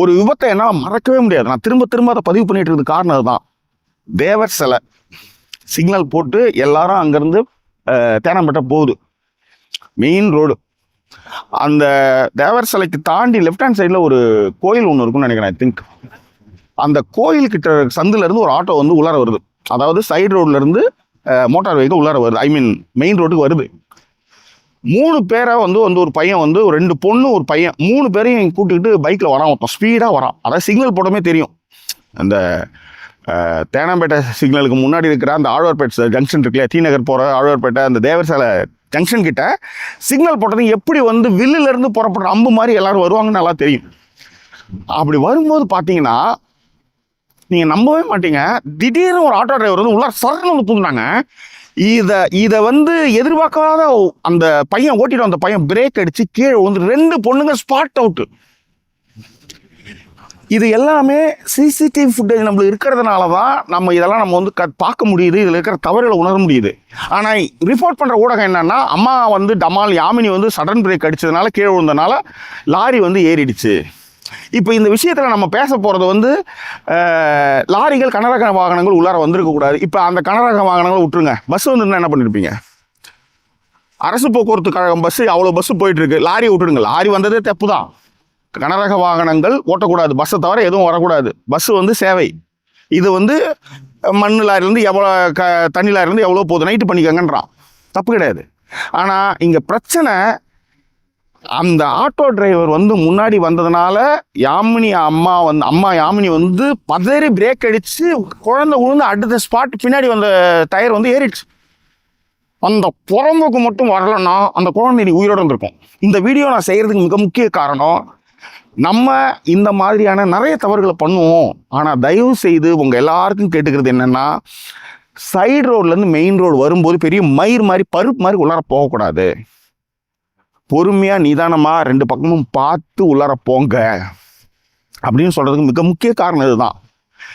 ஒரு விபத்தை என்னால் மறக்கவே முடியாது. நான் திரும்ப திரும்ப அதை பதிவு பண்ணிட்டு இருக்கிறது காரணம் அதுதான். தேவர் சிலை. சிக்னல் போட்டு எல்லாரும் அங்கேருந்து தேனாம்பேட்டை போகுது. மெயின் ரோடு அந்த தேவர் சிலைக்கு தாண்டி லெஃப்ட் ஹேண்ட் சைடில் ஒரு கோயில் ஒன்று இருக்கும்னு நினைக்கிறேன் ஐ திங்க் அந்த கோயில் கிட்ட சந்துல இருந்து ஒரு ஆட்டோ வந்து உள்ளார வருது. அதாவது சைடு ரோட்லேருந்து மோட்டார் வெஹிக்கிள் உள்ளார வருது. ஐ மீன் மெயின் ரோட்டுக்கு வருது. மூணு பேரை வந்து வந்து ஒரு பையன் வந்து ஒரு ரெண்டு பொண்ணு ஒரு பையன் மூணு பேரையும் கூட்டிகிட்டு பைக்கில் வரான். ஒருத்தன் ஸ்பீடாக வரான். அதாவது சிக்னல் போடமே தெரியும். அந்த தேனாம்பேட்டை சிக்னலுக்கு முன்னாடி இருக்கிற அந்த ஆழ்வார்பேட்டை ஜங்ஷன் இருக்குல்ல தீநகர் போகிற ஆழ்வார்பேட்டை அந்த தேவசாலை ஜங்ஷன் கிட்ட சிக்னல் போட்டது எப்படி வந்து வில்லுலேருந்து புறப்படுற அம்பு மாதிரி எல்லாரும் வருவாங்கன்னு நல்லா தெரியும். அப்படி வரும்போது பார்த்தீங்கன்னா நீங்கள் நம்பவே மாட்டீங்க. திடீர்னு ஒரு ஆட்டோ டிரைவர் வந்து உள்ளார் சரணம் வந்து பூந்தாங்க இதை இதை வந்து எதிர்பார்க்காத அந்த பையன் ஓட்டிட்டு வந்த பையன் பிரேக் அடிச்சு கீழே வந்து ரெண்டு பொண்ணுங்க ஸ்பாட் அவுட்டு இது எல்லாமே சிசிடிவி ஃபுட்டேஜ் நம்மளுக்கு இருக்கிறதுனால தான் நம்ம இதெல்லாம் நம்ம வந்து க பார்க்க முடியுது. இதில் இருக்கிற தவறுகளை உணர முடியுது. ஆனால் ரிப்போர்ட் பண்ணுற ஊடகம் என்னன்னா அம்மா வந்து டமால் யாமினி வந்து சடன் பிரேக் அடித்ததுனால கீழே விழுந்தனால லாரி வந்து ஏறிடுச்சு. இப்போ இந்த விஷயத்தில் நம்ம பேச போகிறது வந்து லாரிகள் கனரக வாகனங்கள் உள்ளார வந்திருக்கக்கூடாது இப்போ அந்த கனரக வாகனங்களை விட்டுருங்க. பஸ் வந்துருந்தா என்ன பண்ணியிருப்பீங்க அரசு போக்குவரத்து கழகம் பஸ்ஸு அவ்வளோ பஸ்ஸு போயிட்டு இருக்கு லாரி விட்டுடுங்க. லாரி வந்ததே தப்பு தான் கனரக வாகனங்கள் ஓட்டக்கூடாது. பஸ்ஸை தவிர எதுவும் வரக்கூடாது. பஸ்ஸு வந்து சேவை. இது வந்து மண் லாரிலேருந்து எவ்வளோ க தண்ணி லாரிலேருந்து எவ்வளோ போகுது? நைட்டு பண்ணிக்கங்கன்றான். தப்பு கிடையாது. ஆனால் இங்கே பிரச்சனை அந்த ஆட்டோ டிரைவர் வந்து முன்னாடி வந்ததுனால யாமினி அம்மா வந்து அம்மா யாமினி வந்து பதறி பிரேக் அடித்து குழந்தை விழுந்து அடுத்த ஸ்பாட் பின்னாடி வந்த டயர் வந்து ஏறிடுச்சு. அந்த புறம்புக்கு மட்டும் வரலன்னா அந்த குழந்தை நீ உயிரோடு வந்திருக்கும் இந்த வீடியோ நான் செய்கிறதுக்கு மிக முக்கிய காரணம் நம்ம இந்த மாதிரியான நிறைய தவறுகளை பண்ணுவோம். ஆனால் தயவு செய்து உங்கள் எல்லாருக்கும் கேட்டுக்கிறது என்னென்னா சைடு ரோட்லேருந்து மெயின் ரோடு வரும்போது பெரிய மயிர் மாதிரி பருப்பு மாதிரி உள்ளார போகக்கூடாது. பொறுமையாக நிதானமாக ரெண்டு பக்கமும் பார்த்து உள்ளார போங்க. அப்படின்னு சொல்கிறதுக்கு மிக முக்கிய காரணம் இதுதான்.